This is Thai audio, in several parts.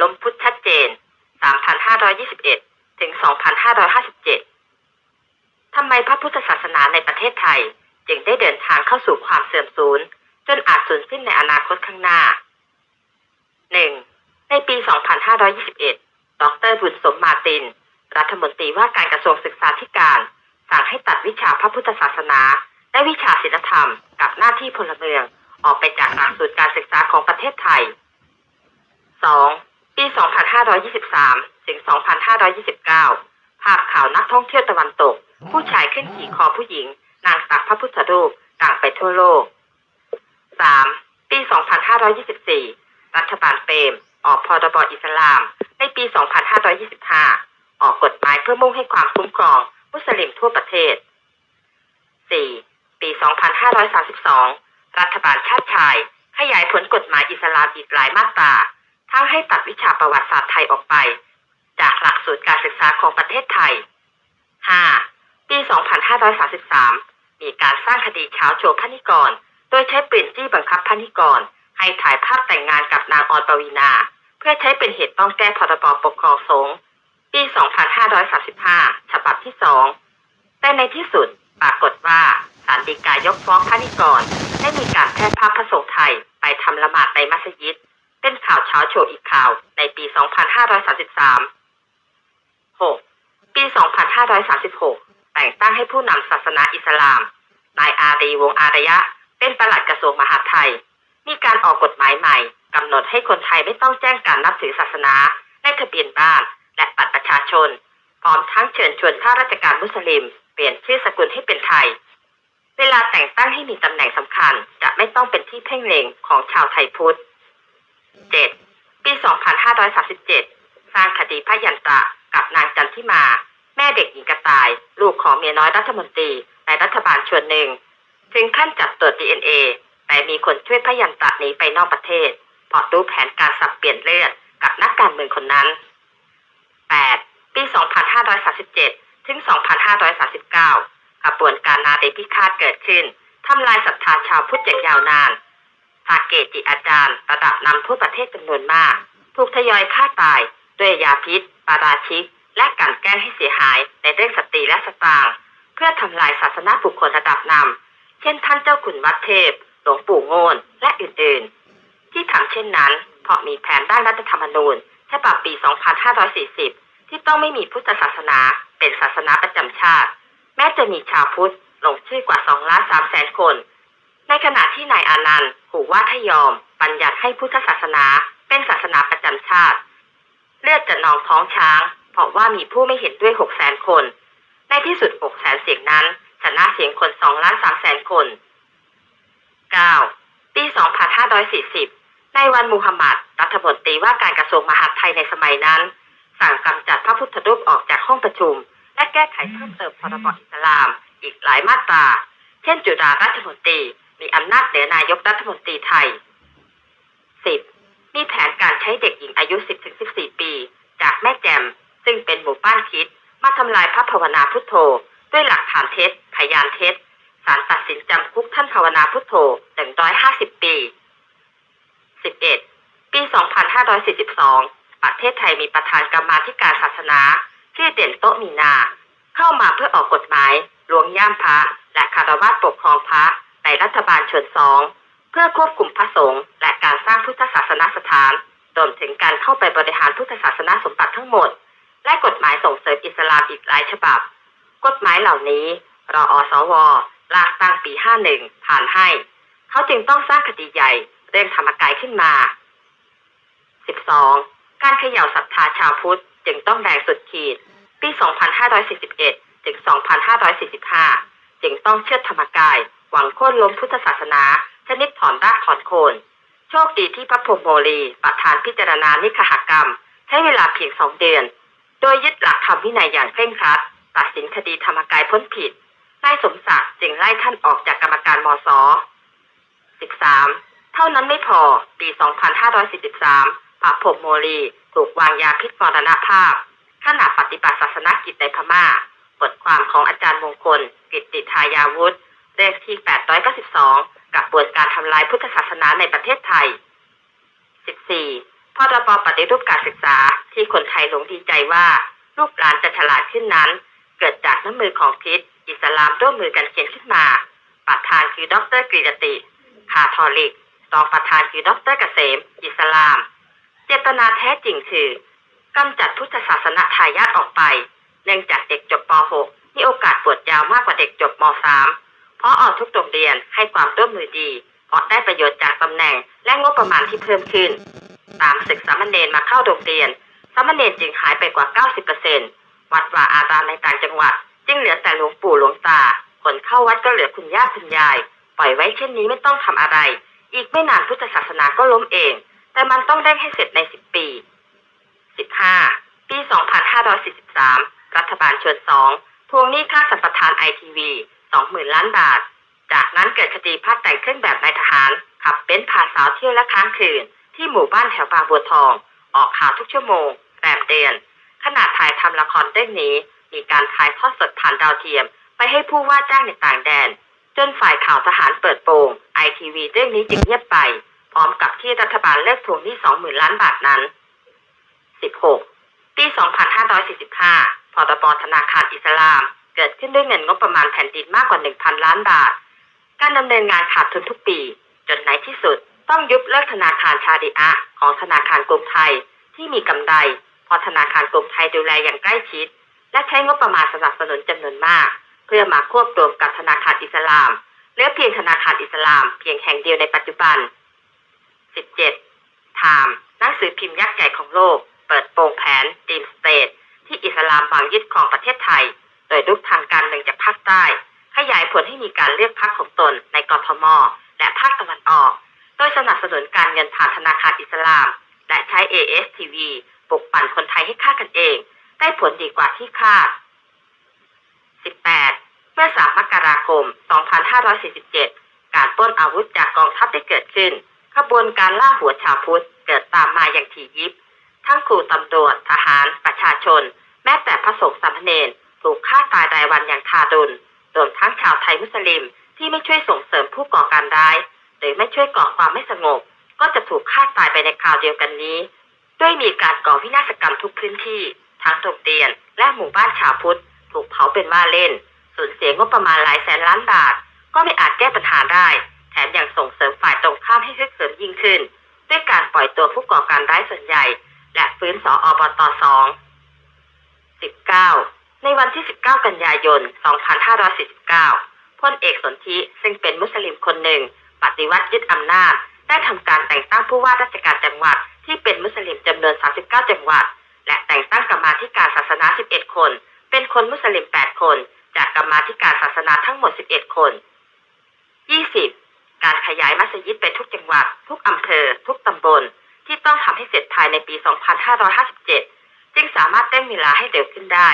ล้มพุทธชัดเจน 3,521 ถึง 2,557 ทำไมพระพุทธศาสนาในประเทศไทย จึงได้เดินทางเข้าสู่ความเสื่อมสูญ จนอาจสูญสิ้นในอนาคตข้างหน้า 1. ในปี 2521 ดรบุญสมมาติน รัฐมนตรีว่าการกระทรวงศึกษาธิการ สั่งให้ตัดวิชาพระพุทธศาสนา และวิชาศิลธรรม กับหน้าที่พลเมืองออกไปจากหลักสูตรการศึกษาของประเทศไทย 2. ปี 2523 ถึง 2529 ภาพข่าวนักท่องเที่ยวตะวันตก ผู้ชายขึ้นขี่คอผู้หญิง นางตักพระพุทธรูปต่างไปทั่วโลก 3. ปี 2524 รัฐบาลเปรม ออกพรบอิสลาม ในปี 2525 ออกกฎหมายเพื่อมุ่งให้ความคุ้มครองมุสลิมทั่วประเทศ 4. ปี 2532 รัฐบาลชาติชาย ขยายผลกฎหมายอิสลามอีกหลายมาตรา ทั้งให้ตัดวิชาประวัติศาสตร์ไทยออกไป จากหลักสูตรการศึกษาของประเทศไทย 5. ปี 2533 มีการสร้างคดีเช้าโชว์พนิกร โดยใช้ปืนจี้บังคับพนิกร ให้ถ่ายภาพแต่งงานกับนางออนปวีนา เพื่อใช้เป็นเหตุต้องแก้พรบปกครองสงฆ์ปี 2535 ฉบับที่ 2 แต่ในที่สุดปรากฏว่าศาลฎีกายกฟ้องพนิกรได้มีการแพร่ภาพพระสงฆ์ไทยไปทำละหมาดในมัสยิด เป็นข่าวเช้าโชว์อีกข่าวในปี 2533 6. ปี 2536 แต่งตั้งให้ผู้นำศาสนาอิสลาม นายอารีวงอารยะ เป็นปลัดกระทรวงมหาดไทย มีการออกกฎหมายใหม่กำหนดให้คนไทยไม่ต้องแจ้งการนับถือศาสนาในทะเบียนบ้าน และบัตรประชาชน พร้อมทั้งเชิญชวนข้าราชการมุสลิม เปลี่ยนชื่อสกุลให้เป็นไทยเวลาแต่งตั้งให้มีตำแหน่งสำคัญ จะไม่ต้องเป็นที่เพ่งเล็งของชาวไทยพุทธ 7. ปี 2537 สร้างคดีพยันตะกับนางจันทิมา แม่เด็กหญิงกระต่าย ลูกของเมียน้อยรัฐมนตรีในรัฐบาลชวนหนึ่ง ถึงขั้นจับตรวจ DNA แต่มีคนช่วยพยันตะหนีไปนอกประเทศเพราะรู้แผนการสับเปลี่ยนเลือดกับนักการเมืองคนนั้น 8. ปี 2537 ถึง 2539 กระบวนการนาเดพิฆาตเกิดขึ้น ทำลายศรัทธาชาวพุทธอย่างยาวนาน พาเกจิอาจารย์ระดับนำทั่วประเทศจำนวนมาก ถูกทยอยฆ่าตาย ด้วยยาพิษ ปาราชิก และกลั่นแกล้งให้เสียหายในเรื่องสตรีและสตางค์เพื่อทำลายศาสนาบุคคลระดับนำเช่นท่านเจ้าขุนวัดเทพ หลวงปู่โงนและอื่นๆ ที่ทำเช่นนั้น เพราะมีแผนด้านรัฐธรรมนูญฉบับปี 2540 ที่ต้องไม่มีพุทธศาสนาเป็นศาสนาประจำชาติ แม้จะมีชาวพุทธลงชื่อกว่า2ล้าน3แสนคน ในขณะที่นายอานันต์ขู่ว่าถ้ายอมบัญญัติให้พุทธศาสนาเป็นศาสนาประจำชาติ เลือดจะนองท้องช้าง เพราะว่ามีผู้ไม่เห็นด้วย6แสนคน ในที่สุด6แสนเสียงนั้นชนะเสียงคน2ล้าน3แสนคน 9. ปี 2540 ในวันมูฮัมหมัด รัฐมนตรีว่าการกระทรวงมหาดไทยในสมัยนั้น สั่งกำจัดพระพุทธรูปออกจากห้องประชุม และแก้ไขเพิ่มเติมพรบอิสลาม อีกหลายมาตรา เช่นจุฬาราชมนตรี มีอำนาจเหนือนายกรัฐมนตรีไทย 10. มีแผนการใช้เด็กหญิงอายุ 10-14 ปี จากแม่แจ่มซึ่งเป็นหมู่บ้านคิด มาทำลายพระภาวนาพุทโธ ด้วยหลักฐานเท็จ พยานเท็จศาลตัดสินจำคุกท่านภาวนาพุทโธ 150 ปี 11. ปี 2542 ประเทศไทยมีประธานกรรมาธิการศาสนาชื่อเด่นโตมีนา เข้ามาเพื่อออกกฎหมายหลวงย่ามพระ และคารวะปกครองพระ ในรัฐบาลชนสองเพื่อควบคุมพระสงฆ์และการสร้างพุทธศาสนสถานรวมถึงการเข้าไปบริหารพุทธศาสนาสมบัติทั้งหมด และกฎหมายส่งเสริมอิสลามอีกหลายฉบับ กฎหมายเหล่านี้รออสวลากตั้งปี 51 ผ่านให้ เขาจึงต้องสร้างคดีใหญ่เรื่องธรรมกายขึ้นมา 12. การเขย่าศรัทธาชาวพุทธจึงต้องแรงสุดขีด ปี 2541 ถึง 2545 จึงต้องเชื่อธรรมกาย หวังโค่นล้มพุทธศาสนา ชนิดถอนรากถอนโคน โชคดีที่พระพรมโมลีประธานพิจารณานิคหกรรม ใช้เวลาเพียงสองเดือน โดยยึดหลักธรรมวินัยอย่างเคร่งครัด ตัดสินคดีธรรมกายพ้นผิดนายสมศักดิ์จึงไล่ท่านออกจากกรรมการมศ 13. เท่านั้นไม่พอ ปี 2543 พระพรมโมลีถูกวางยาพิษมรณภาพขณะปฏิบัติศาสนกิจในพม่า บทความของอาจารย์มงคล กิตติทายาวุฒิ เลขที่ 892 กับบวนการทำลายพุทธศาสนาในประเทศไทย 14. พพรบปฏิรูปการศึกษาที่คนไทยหลงดีใจว่า ลูกหลานจะฉลาดขึ้นนั้น เกิดจากน้ำมือของคริสต์อิสลามร่วมมือกันเขียนขึ้นมา ประธานคือดรกฤษติคาทอลิก รองประธานคือดรเกษม อิสลาม เจตนาแท้จริงคือกำจัดพุทธศาสนาทายาทออกไป เนื่องจากเด็กจบป .6 มีโอกาสปวดยาวมากกว่าเด็กจบม .3 พราะออกทุกโรงเรียนให้ความร่วมมือดี เพราะได้ประโยชน์จากตำแหน่งและงบประมาณที่เพิ่มขึ้น ตามศึกสามเณรมาเข้าโรงเรียนสามเณรจึงหายไปกว่า 90%วัดว่าอารามในต่างจังหวัด จึงเหลือแต่หลวงปู่หลวงตา คนเข้าวัดก็เหลือคุณย่าคุณยาย ปล่อยไว้เช่นนี้ไม่ต้องทำอะไร อีกไม่นานพุทธศาสนาก็ล้มเอง แต่มันต้องได้ให้เสร็จใน 10 ปี 15 ปี 2543 รัฐบาลชวนสองทวงหนี้ค่าสัมปทานไอทีวี 20,000ล้านบาท จากนั้นเกิดคดีพลาดแต่งเครื่องแบบนายทหาร ขับเบนซ์พาสาวเที่ยวและค้างคืน ที่หมู่บ้านแถวบางบัวทอง ออกข่าวทุกชั่วโมง แรมเดือนขนาดถ่ายทำละครเรื่องนี้ มีการถ่ายทอดสดผ่านดาวเทียม ไปให้ผู้ว่าจ้างในต่างแดน จนฝ่ายข่าวทหารเปิดโปงไอทีวีเรื่องนี้จึงเงียบไป พร้อมกับที่รัฐบาลเลิกทวงหนี้20,000ล้านบาทนั้น 16 ปี 2545พรบธนาคารอิสลาม เกิดขึ้นด้วยเงินงบประมาณแผ่นดินมากกว่า 1,000 ล้านบาท การดำเนินงานขาดทุนทุกปี จนในที่สุดต้องยุบเลิกธนาคารชาดิอะของธนาคารกรุงไทยที่มีกำไรพราะธนาคารกรุงไทยดูแลอย่างใกล้ชิด และใช้งบประมาณสนับสนุนจำนวนมาก เพื่อมาควบรวมกับธนาคารอิสลามเหลือเพียงธนาคารอิสลาม เพียงแห่งเดียวในปัจจุบัน 17 ไทม์หนังสือพิมพ์ยักษ์ใหญ่ของโลก เปิดโปงแผนดีมสเตทที่อิสลามวางยึดของประเทศไทย โดยรุกทางการเมืองจากภาคใต้ ขยายผลให้มีการเลือกพรรคของตนในกรทม และภาคตะวันออก โดยสนับสนุนการเงินผ่านธนาคารอิสลาม และใช้ ASTV ปลุกปั่นคนไทยให้ฆ่ากันเอง ได้ผลดีกว่าที่คาด 18 เมื่อ 3 มกราคม 2547 การปล้นอาวุธจากกองทัพได้เกิดขึ้น ขบวนการล่าหัวชาวพุทธเกิดตามมาอย่างถี่ยิบ ทั้งครูตำรวจ ทหาร ประชาชน แม้แต่พระสงฆ์สามเณร ถูกฆ่าตายรายวันอย่างทารุณรวมทั้งชาวไทยมุสลิมที่ไม่ช่วยส่งเสริมผู้ก่อการร้าย หรือไม่ช่วยก่อความไม่สงบ ก็จะถูกฆ่าตายไปในคราวเดียวกันนี้ ด้วยมีการก่อวินาศกรรมทุกพื้นที่ ทั้งโรงเรียน และหมู่บ้านชาวพุทธ ถูกเผาเป็นว่าเล่น สูญเสียงบประมาณหลายแสนล้านบาท ก็ไม่อาจแก้ปัญหาได้ แถมยังส่งเสริมฝ่ายตรงข้ามให้ฮึกเหิมยิ่งขึ้น ด้วยการปล่อยตัวผู้ก่อการร้ายส่วนใหญ่ และฟื้นสออบตสอง19 ในวันที่ 19 กันยายน 2549 พลเอกสนธิซึ่งเป็นมุสลิมคนหนึ่ง ปฏิวัติยึดอำนาจ ได้ทำการแต่งตั้งผู้ว่าราชการจังหวัดที่เป็นมุสลิมจำนวน 39 จังหวัด และแต่งตั้งกรรมาธิการศาสนา 11 คน เป็นคนมุสลิม 8 คน จากกรรมาธิการศาสนาทั้งหมด 11 คน 20 การขยายมัสยิดไปทุกจังหวัด ทุกอำเภอ ทุกตำบล ที่ต้องทำให้เสร็จภายในปี 2557 จึงสามารถเร่งเวลาให้เร็วขึ้นได้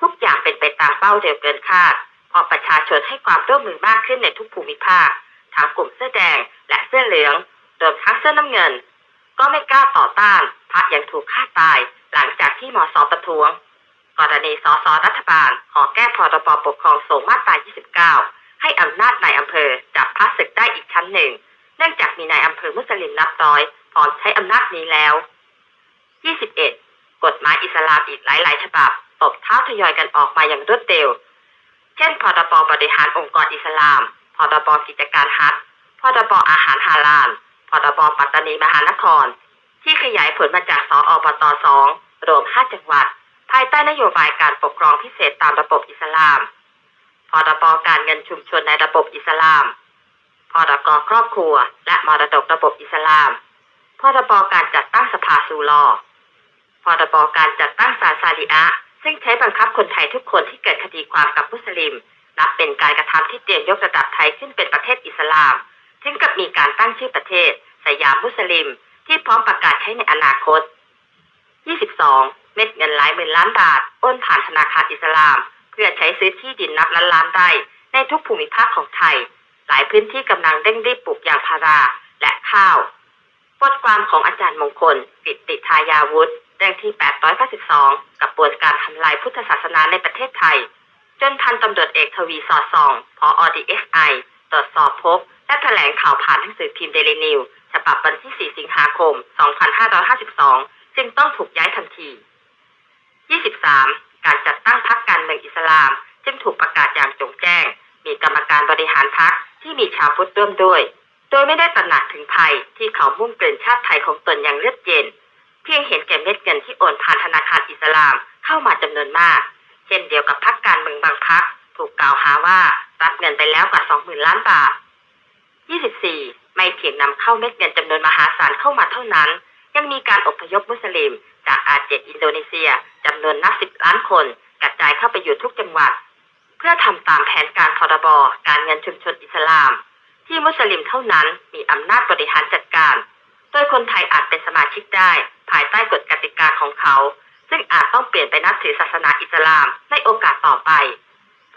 ทุกอย่างเป็นไปตามเป้าเร็วเกินคาดเพราะประชาชนให้ความร่วมมือมากขึ้นในทุกภูมิภาค ทั้งกลุ่มเสื้อแดงและเสื้อเหลืองรวมทั้งเสื้อน้ำเงิน ก็ไม่กล้าต่อต้านพระยังถูกฆ่าตาย หลังจากที่มสประท้วง กรณีสสรัฐบาล ขอแก้พรบปกครองสงฆ์มาตรา 29 ให้อำนาจนายอำเภอจับพระศึกได้อีกชั้นหนึ่ง เนื่องจากมีนายอำเภอมุสลิมนับร้อยพร้อมใช้อำนาจนี้แล้ว 21 กฎหมายอิสลามอีกหลายๆ ฉบับ ตบเท้าทยอยกันออกมาอย่างรวดเร็ว เช่น พรบบริหารองค์กรอิสลาม พรบกิจการฮัทพรบอาหารฮาลาล พรบปัตตานีมหานคร ที่ขยายผลมาจากสออบตสองรวม 5 จังหวัด ภายใต้นโยบายการปกครองพิเศษตามระบบอิสลาม พรบการเงินชุมชนในระบบอิสลาม พรกครอบครัว และมรดกระบบอิสลาม พรบการจัดตั้งสภาสูลอพรบการจัดตั้งศาลซาลีอะ ซึ่งใช้บังคับคนไทยทุกคนที่เกิดคดีความกับมุสลิม นับเป็นการกระทำที่เตรียมยกระดับไทยขึ้นเป็นประเทศอิสลาม ถึงกับมีการตั้งชื่อประเทศ สยามมุสลิม ที่พร้อมประกาศใช้ในอนาคต 22 เม็ดเงินหลายหมื่นล้านบาทโอนผ่านธนาคารอิสลาม เพื่อใช้ซื้อที่ดินนับล้านล้านไร่ในทุกภูมิภาคของไทย หลายพื้นที่กำลังเร่งรีบปลูกยางพาราและข้าวบทความของอาจารย์มงคลกิตติทายาวุฒิ เรื่องที่ 892 กับปวนการทำลายพุทธศาสนาในประเทศไทย จนพันตำรวจเอกทวีสอดส่องพออดีเอสไอตรวจสอบพบ และแถลงข่าวผ่านหนังสือพิมพ์เดลินิวฉบับวันที่ 4 สิงหาคม 2552 จึงต้องถูกย้ายทันที 23. การจัดตั้งพรรคการเมืองอิสลาม จึงถูกประกาศอย่างจงแจ้ง มีกรรมการบริหารพรรคที่มีชาวพุทธร่วมด้วย โดยไม่ได้ตระหนักถึงภัยที่เขามุ่งเกลื่นชาติไทยของตนอย่างเลือดเย็น เพียงเห็นแก่เม็ดเงินที่โอนผ่านธนาคารอิสลามเข้ามาจำนวนมาก เช่นเดียวกับพรรคการเมืองบางพรรคถูกกล่าวหาว่ารับเงินไปแล้วกว่า 20,000 ล้านบาท 24. ไม่เพียงนำเข้าเม็ดเงินจำนวนมหาศาลเข้ามาเท่านั้น ยังมีการอพยพมุสลิม จากอาเจกอินโดนีเซียจำนวนนับสิบล้านคนกระจายเข้าไปอยู่ทุกจังหวัด เพื่อทำตามแผนการพรบการเงินชุมชนอิสลาม ที่มุสลิมเท่านั้นมีอำนาจบริหารจัดการ โดยคนไทยอาจเป็นสมาชิกได้ ภายใต้กฎกติกาของเขา ซึ่งอาจต้องเปลี่ยนไปนับถือศาสนาอิสลามในโอกาสต่อไป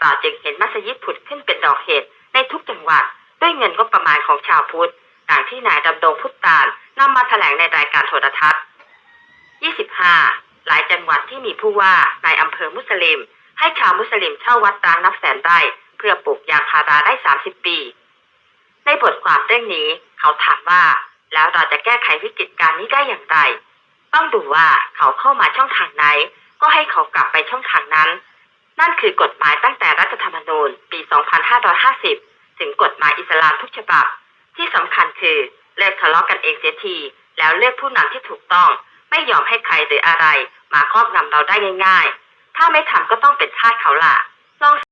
เราจึงเห็นมัสยิดผุดขึ้นเป็นดอกเห็ดในทุกจังหวัด ด้วยเงินงบประมาณของชาวพุทธดังที่นายดำดงพุทธตาลนำมาแถลงในรายการโทรทัศน์ 25. หลายจังหวัดที่มีผู้ว่าในอำเภอมุสลิม ให้ชาวมุสลิมเช่าวัดร้างนับแสนไร่เพื่อปลูกยางพาราได้ 30 ปี ในบทความเรื่องนี้ เขาถามว่า แล้วเราจะแก้ไขวิกฤตการณ์นี้ได้อย่างไร ต้องดูว่าเขาเข้ามาช่องทางไหน ก็ให้เขากลับไปช่องทางนั้น นั่นคือกฎหมายตั้งแต่รัฐธรรมนูญปี 2550 ถึงกฎหมายอิสลามทุกฉบับ ที่สำคัญคือเลิกทะเลาะกันเองเสียที แล้วเลือกผู้นำที่ถูกต้อง ไม่ยอมให้ใครหรืออะไร มาครอบงำเราได้ง่าย ๆ ถ้าไม่ทำก็ต้องเป็นทาสเขาล่ะลอง